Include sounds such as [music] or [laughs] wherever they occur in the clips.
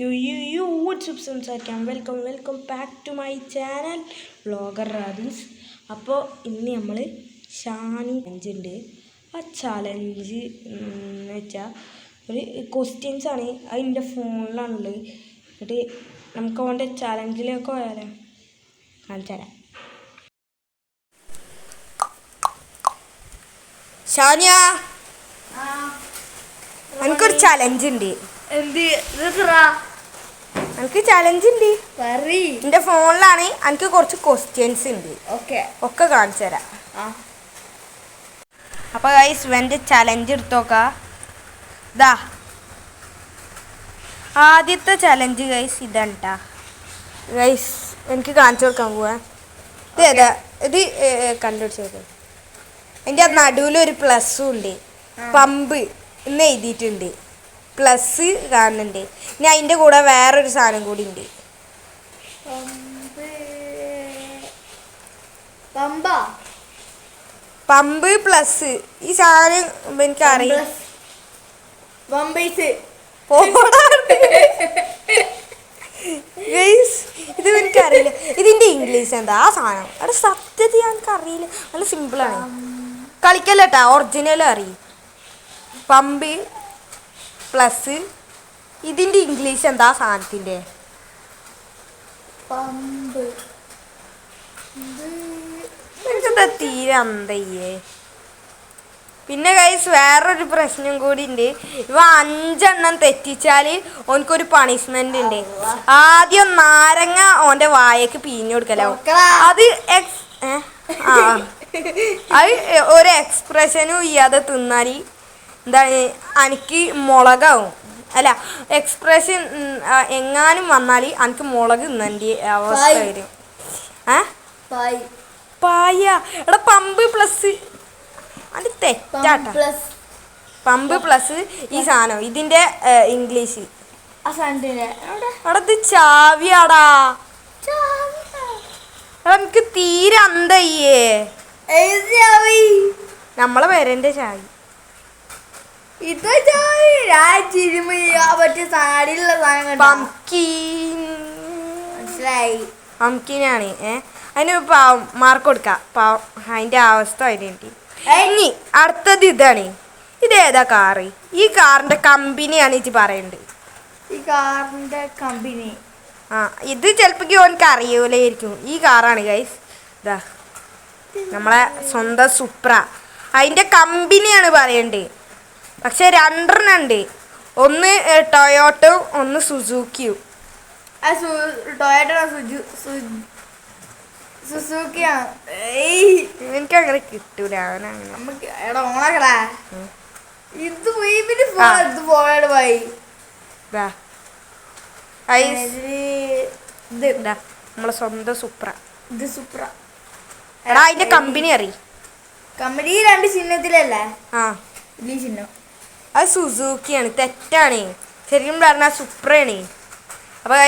U you you WhatsApp സംസാരിക്കാം welcome welcome back to my channel vlogger Rabins അപ്പോൾ ഇന്ന് നമ്മൾ ഷാനി ചലഞ്ചുണ്ട് ആ ചലഞ്ച് എന്ന് വെച്ചാൽ ഒരു ക്വസ്റ്റ്യൻസ് ആണ്. അത് എന്റെ ഫോണിലാണുള്ളത്. എന്നിട്ട് നമുക്ക് അവന്റെ ചലഞ്ചിലേക്ക് പോയാലോ? കാണിച്ചു തരാം. ഷാനിയ എനിക്കൊരു ചലഞ്ച് ഉണ്ട്. എന്ത്? എനിക്ക് ചലഞ്ച് ഉണ്ട് എന്റെ ഫോണിലാണ് എനിക്ക് കുറച്ച് ക്വസ്റ്റ്യൻസ് ഉണ്ട് ഓക്കെ. ഒക്കെ കാണിച്ചു തരാം. അപ്പൊ ഗൈസ് ഇവന്റെ ചലഞ്ച് എടുത്തോക്കാ. ഇതാ ആദ്യത്തെ ചലഞ്ച് ഗൈസ് ഇതാണ് ഗൈസ് എനിക്ക് കാണിച്ചു കൊടുക്കാൻ പോവാ. ഇത് ഏതാ? ഇത് കണ്ടുപിടിച്ചത് എന്റെ നടുവിലൊരു പ്ലസ്സും ഉണ്ട് പമ്പ് എന്ന് എഴുതിയിട്ടുണ്ട്. പ്ലസ് കാണുന്നുണ്ട്. ഇനി അതിന്റെ കൂടെ വേറൊരു സാധനം കൂടി ഉണ്ട് പമ്പ് പ്ലസ് ഈ സാധനം എനിക്കറിയാം പമ്പേസ് ഇത് ഇത് എനിക്കറിയില്ല. ഇതിന്റെ ഇംഗ്ലീഷ് എന്താ? ആ സാധനം. അവിടെ സത്യത എനിക്ക് അറിയില്ല നല്ല സിമ്പിളാണ് കളിക്കല്ലോ ഒറിജിനൽ അറിയും. പമ്പ് പ്ലസ് ഇതിന്റെ ഇംഗ്ലീഷ് എന്താ സാധനത്തിന്റെ? തീരന്തയ്യേ പമ്പ് എനിക്കെന്താ തീരെ അന്തയ്യേ. പിന്നെ കൈസ് വേറൊരു പ്രശ്നം കൂടി ഉണ്ട്. ഇവ അഞ്ചെണ്ണം തെറ്റിച്ചാൽ ഓനക്കൊരു പണിഷ്മെന്റ് ഉണ്ട്. ആദ്യം നാരങ്ങ ഓന്റെ വായക്ക് പിഴിഞ്ഞു കൊടുക്കലാവും അത് എക്സ് ആ. അത് ഒരു എക്സ്പ്രഷനും ചെയ്യാതെ തിന്നാൽ എന്താണ് എനിക്ക് മുളകാവും. അല്ല എക്സ്പ്രഷൻ എങ്ങാനും വന്നാൽ എനിക്ക് മുളക് തിന്നേണ്ട അവസ്ഥ. വരും. ഏ? പായ. എടാ പമ്പ് പ്ലസ് അത് തെറ്റാട്ട. പമ്പ് പ്ലസ് ഈ സാധനം ഇതിന്റെ ഇംഗ്ലീഷ്. അവിടെ ഇത് ചാവിയാടാ. എനിക്ക് തീരെ അന്തയ്യേ. നമ്മളെ പേരന്റെ ചാവി. ഇത് പറ്റിയ സാടിയുള്ള സാധനം കണ്ടോ? പംകിൻ മനസ്സിലായി. പംകിനാണ് ഏ? അതിന് പാവം മാർക്ക് കൊടുക്കാം. പാവം അതിന്റെ അവസ്ഥ അതിനുണ്ട് ഇനി അടുത്തത് ഇതാണ്. ഇത് ഏതാ കാറ് ഈ കാറിന്റെ കമ്പനിയാണ് ഇത് പറയുന്നത് ഈ കാറിന്റെ കമ്പനി ആ ഇത് ചിലപ്പോൾ ഓനക്ക് അറിയൂലായിരിക്കും. ഈ കാറാണ് ഗൈസ് ഇതാ നമ്മളെ സ്വന്തം സുപ്ര അതിന്റെ കമ്പനിയാണ് പറയണ്ടേ. പക്ഷെ രണ്ടെണ്ണം ഉണ്ട് ഒന്ന് ടൊയോട്ടോ ഒന്ന് സുസൂക്കിയും. ആ സു ടൊയോട്ടോ സുജു സു- സുസുക്കിയാണ് ഏയ്. എനിക്ക് അങ്ങനെ കിട്ടൂല അവനങ്ങനെ. നമുക്ക് എടാ ഓണക്കടാ. ഇത് വീപ്പിന് ആ. ഫോൺ എടുത്ത് പോയത് പോയി ഐസ്. ഇത് ഇതാ നമ്മളെ സ്വന്തം സുപ്ര. ഇത് സുപ്ര. എടാ അതിന്റെ കമ്പനി അറി കമ്പനി രണ്ട് ചിഹ്നത്തിലല്ലേ? ആ. ഇതിൽ ചിഹ്നം. അത് സുസൂക്കിയാണ് തെറ്റാണ്. ശരിക്കും പറഞ്ഞാൽ സുപ്രയാണ്. അപ്പോൾ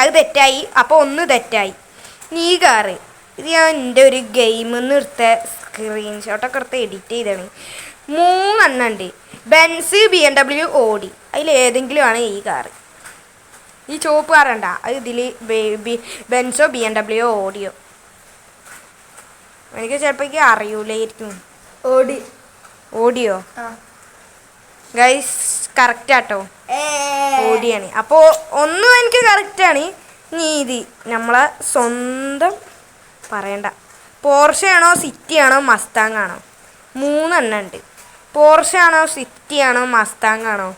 അത് തെറ്റായി. അപ്പോൾ ഒന്ന് തെറ്റായി. നീ കാറ്. ഇത് ഞാൻ എന്റെ ഒരു ഗെയിം നിന്ന് എടുത്ത സ്ക്രീൻഷോട്ടൊക്കെ എടുത്ത് എഡിറ്റ് ചെയ്താണ് മൂന്നെണ്ണം ഉണ്ട് ബെൻസ് ബി എം ഡബ്ല്യു ഓടി അതിൽ ഏതെങ്കിലും ആണ് ഈ കാറ്. ഈ ചോപ്പ് കാറുണ്ട അത് ഇതിൽ ബെൻസോ ബി എം ഡബ്ല്യു ഓടിയോ എനിക്ക് ചിലപ്പോൾ അറിയൂലായിരിക്കും. ഓടി ഓടിയോ ആ. ഗൈസ് കറക്റ്റ് ആട്ടോ. ഓടിയാണ് അപ്പോൾ ഒന്നും എനിക്ക് കറക്റ്റാണ് നീതി. നമ്മളെ സ്വന്തം പറയണ്ട. പോർഷയാണോ സിറ്റിയാണോ ആണോ മസ്താങ് ആണോ? മൂന്നെണ്ണം ഉണ്ട്. പോർഷയാണോ സിറ്റിയാണോ സിറ്റി ആണോ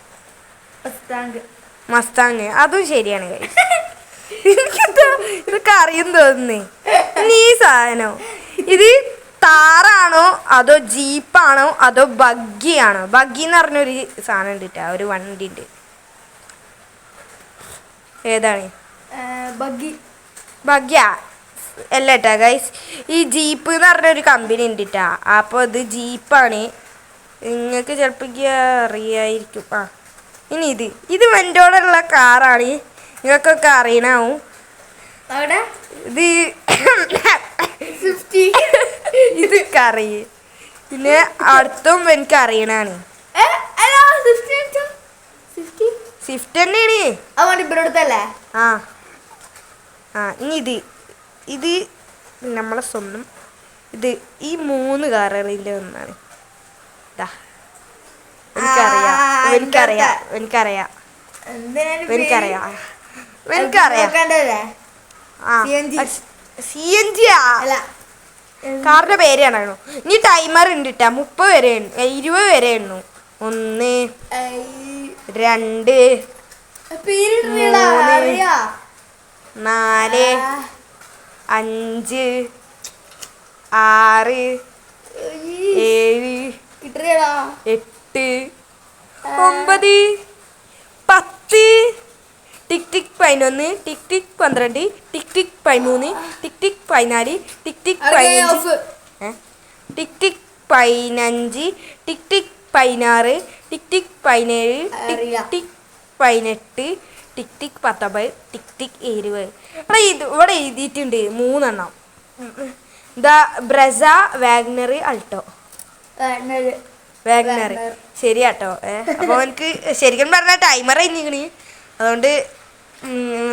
മസ്താങ് മസ്താങ് അതും ശരിയാണ് ഗൈസ് [laughs] എനിക്കെന്താ ഇതൊക്കെ അറിയും തോന്നുന്നേ നീ സാധനം. ഇത് താറാണോ അതോ ജീപ്പാണോ അതോ ബഗ്ഗിയാണോ? ബഗ്ഗി എന്ന് പറഞ്ഞൊരു സാധനം ഉണ്ട് ട്ടാ, ഒരു വണ്ടി ഉണ്ട് ഏതാണ് ബഗ്ഗി. ബഗ്ഗിയാ? അല്ല കേട്ടാ ഗൈസ് ഈ ജീപ്പ് എന്ന് പറഞ്ഞൊരു കമ്പനി ഉണ്ട് ട്ടാ അപ്പോൾ ഇത് ജീപ്പാണ്. നിങ്ങൾക്ക് ചിലപ്പോൾ അറിയായിരിക്കും. ആ ഇനി ഇത്. ഇത് വെന്റോടുള്ള കാറാണ്. നിങ്ങൾക്കൊക്കെ അറിയണാവും. ഇത് ഫിഫ്റ്റി [laughs] ഇത് കറി. പിന്നെ അടുത്തും എനിക്ക് അറിയണാണ് സ്വിഫ്റ്റ് തന്നെയാണ്. ആ വണ്ടി ഇവിടെ അടുത്തല്ലേ ആ. ആ ഇനി ഇത്. ഇത് നമ്മളെ സ്വന്തം ഇത് ഈ മൂന്ന് കാറുകളിന്റെ ഒന്നാണ്. ഇതാ എനിക്കറിയാം. എനിക്കറിയാം. എനിക്കറിയാം. എനിക്കറിയാം. എനിക്കറിയാം. ആ. C N G. കാറിന്റെ പേര് കാണാണോ ഇനി ടൈമർ ഉണ്ട് ഇട്ട മുപ്പത് വരെ ഇരുപത് വരെ എണ്ണു. ഒന്ന് രണ്ട് മൂന്ന്. നാല് അഞ്ച് ആറ് ഏഴ് എട്ട് ഒമ്പത് പത്ത് ടിക് ടിക് പതിനൊന്ന് ടിക് ടിക് പന്ത്രണ്ട് ടിക് ടിക് പതിമൂന്ന് ടിക് ടിക് പതിനാല് ടിക് ടിക് പതിനഞ്ച്? ടിക് ടിക് പതിനഞ്ച് ടിക് ടിക് പതിനാറ് ടിക് ടിക് പതിനേഴ് ടിക്. ടിക് പതിനെട്ട് ടിക് ടിക് പത്തൊമ്പത് ടിക് ടിക് ഇരുപത് ഇവിടെ ഇത് ഇവിടെ എഴുതിയിട്ടുണ്ട് മൂന്നെണ്ണം the Brezza WagonR Alto WagonR. ശരിയാട്ടോ ഏ അപ്പോൾ എനിക്ക് ശരിക്കും പറഞ്ഞാൽ ടൈമർ കഴിഞ്ഞിക്കണ് അതുകൊണ്ട്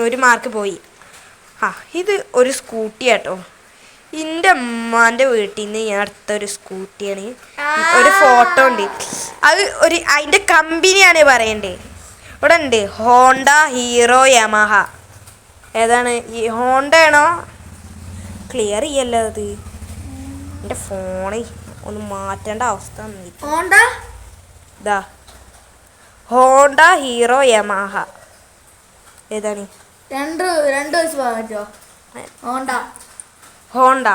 ഒരു മാർക്ക് പോയി. ആ ഇത് ഒരു സ്കൂട്ടി ആട്ടോ. എന്റെ അമ്മാന്റെ വീട്ടിൽ നിന്ന് ഞാൻ അടുത്ത ഒരു സ്കൂട്ടിയാണ് ഒരു ഫോട്ടോ ഉണ്ട്. അത് ഒരു അതിന്റെ കമ്പനിയാണ് പറയണ്ടേ. ഇവിടെ ഉണ്ട് ഹോണ്ട ഹീറോ യമഹ. ഏതാണ്? ഈ ഹോണ്ട ആണോ? ക്ലിയർ ചെയ്യല്ലോ അത്? എന്റെ ഫോണ് ഒന്ന് മാറ്റേണ്ട അവസ്ഥ ഹോണ്ട? ഇതാ ഹോണ്ട ഹീറോ യമഹ. ഏതാണ്? രണ്ട് രണ്ട് വയസ്സ് പറ്റോ ഹോണ്ട. ഹോണ്ട.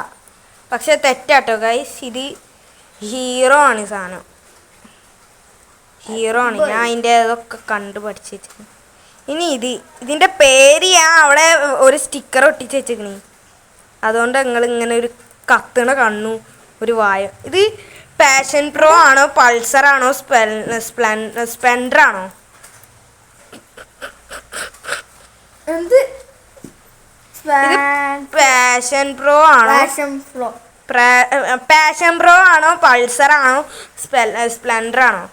പക്ഷെ തെറ്റാട്ടോ ഗൈസ് ഇത് ഹീറോ ആണ് സാധനം. ഹീറോ ആണ്. ഞാൻ അതിന്റെ അതൊക്കെ കണ്ടു പഠിച്ചു വെച്ചിരുന്നു ഇനി ഇത് ഇതിന്റെ പേര് ഞാൻ അവിടെ ഒരു സ്റ്റിക്കർ ഒട്ടിച്ച് വെച്ചേക്കണി അതുകൊണ്ട് നിങ്ങൾ ഇങ്ങനെ ഒരു കത്തണ കണ്ണു ഒരു വായ. ഇത് പാഷൻ പ്രോ ആണോ പൾസർ ആണോ സ്പ്ലെൻഡർ ആണോ? എന്ത്? പാഷൻ പ്രോ ആണോ? പാഷൻ പ്രോ ആണോ? പൾസർ ആണോ? സ്പ്ലെൻഡർ ആണോ?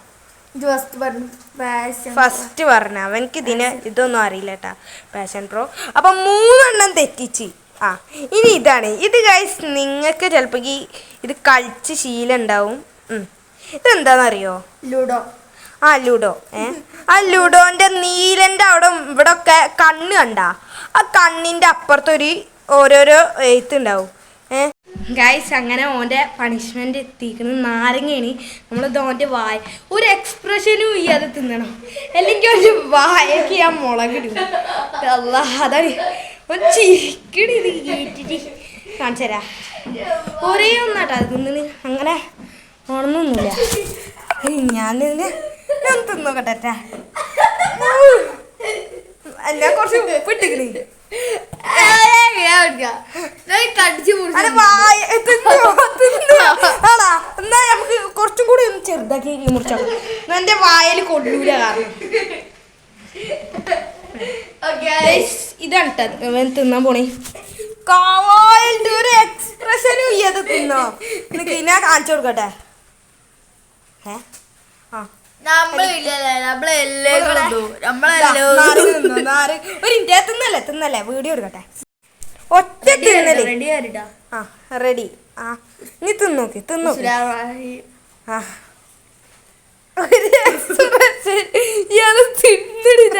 ഫസ്റ്റ് പറഞ്ഞു. അവനക്ക് ഇതിന് ഇതൊന്നും അറിയില്ല കേട്ടാ. പാഷൻ പ്രോ അപ്പൊ മൂന്നെണ്ണം തെറ്റിച്ച്. ആ ഇനി ഇതാണ്. ഇത് ഗൈസ് നിങ്ങൾക്ക് ചിലപ്പോൾ ഇത് കളിച്ച് ശീലം ഉണ്ടാവും. ഇതെന്താണെന്നറിയോ ലൂഡോ ആ ലുഡോ. ഏ? ആ ലുഡോന്റെ നീലന്റെ അവിടെ ഇവിടെ ഒക്കെ കണ്ണ് കണ്ട? ആ കണ്ണിന്റെ അപ്പുറത്തൊരു ഓരോരോ എഴുത്തുണ്ടാവും. ഏ? ഗൈസ് അങ്ങനെ ഓന്റെ പണിഷ്മെന്റ് എത്തിക്കുന്നത് നാരങ്ങയാണ്. നമ്മൾ ഓന്റെ വായ ഒരു എക്സ്പ്രഷനും ചെയ്യാതെ തിന്നണം. അല്ലെങ്കിൽ ഒരു വായക്ക് ഞാൻ മുളകിടും. അതാണ്. ഒന്ന് ചിരിക്കണിത് കേട്ടിട്ട്. കാണിച്ചു തരാം ഒരേ ഒന്നാട്ടാ തിന്നിന് അങ്ങനെ ഉണന്നൊന്നുമില്ല ഞാൻ നിന്ന് ഞാൻ തിന്നോക്കട്ടെ ഞാൻ കുറച്ച് തിന്നോ തിന്നോ. എന്നാ നമുക്ക് കുറച്ചും കൂടി ഒന്ന് ചെറുതാക്കി മുറിച്ചാൽ എന്റെ വായൽ കൊള്ളൂല കാരണം. ഇതാണ് തിന്നാൻ പോണേ. കാവാലിന്റെ ഒരു എക്സ്പ്രഷനും ചെയ്യാതെ തിന്നോ. നിനക്ക് ഇനാ കാണിച്ചു കൊടുക്കട്ടെ. ഏ? ആ. ഒരു തിന്നല്ലേ തിന്നല്ലേ? വീഡിയോ എടുക്കട്ടെ. ഒറ്റ തിന്നൽ. ആ റെഡി. ആ നീ തിന്നോക്ക് തിന്നോക്ക്. ആ. ഇയാൾ തിന്നിടില്ല.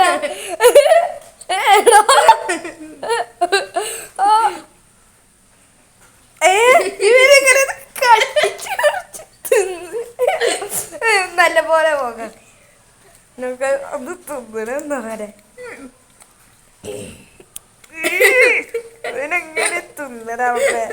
ഏ, ഇവരെങ്ങനെ കടിച്ച് നല്ല പോലെ പോകാം നമുക്ക് അത് തിന്നണെന്നാ വരെ. ഇതിനെങ്ങനെ തിന്നടാവട്ടെ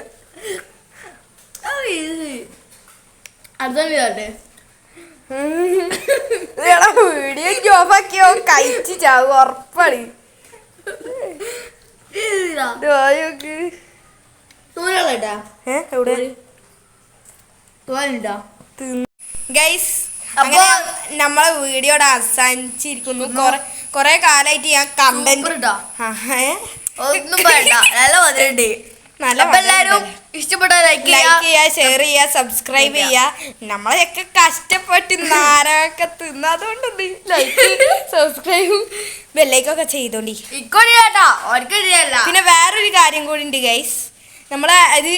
വീഡിയോ ഓഫാക്കിയോ? കഴിച്ച് ചാവും ഉറപ്പാണ്. ഏ എവിടെ? ഗൈസ് അപ്പൊ- അങ്ങനെ നമ്മളെ വീഡിയോടെ അവസാനിച്ചിരിക്കുന്നു. കൊറേ കൊറേ കാലായിട്ട് ഞാൻ കണ്ടന്റ്. ഒന്നും വേണ്ട നല്ല [laughs] അപ്പൊ എല്ലാരും ഇഷ്ടപ്പെട്ട ലൈക്ക് ചെയ്യുക ഷെയർ ചെയ്യുക സബ്സ്ക്രൈബ് ചെയ്യുക നമ്മളെയൊക്കെ കഷ്ടപ്പെട്ട് നാരൊക്കെ തിന്നതുകൊണ്ട് ലൈക്ക് സബ്സ്ക്രൈബും ബെല്ലൈക്കൊക്കെ ചെയ്തോണ്ടി. ഇക്കൊടി കേട്ടാ. പിന്നെ വേറൊരു കാര്യം കൂടി ഉണ്ട് ഗൈസ് നമ്മളെ അത്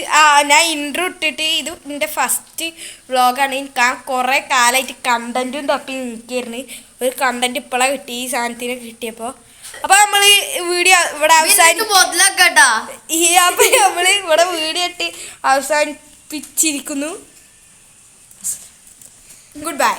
ഞാൻ ഇൻട്രോ ഇട്ടിട്ട് ഇത് എന്റെ ഫസ്റ്റ് വ്ളോഗാണ് ഞാൻ കുറേ കാലമായിട്ട് കണ്ടന്റും തപ്പി നിൽക്കായിരുന്നു ഒരു കണ്ടന്റ് ഇപ്പോഴാണ് കിട്ടി ഈ സാധനത്തിന് കിട്ടിയപ്പോൾ അപ്പോൾ നമ്മൾ വീഡിയോ ഇവിടെ അവസാനിക്കട്ടാ ഈ അപ്പൊ നമ്മൾ ഇവിടെ വീഡിയോ ഇട്ട് അവസാനിപ്പിച്ചിരിക്കുന്നു. Good bye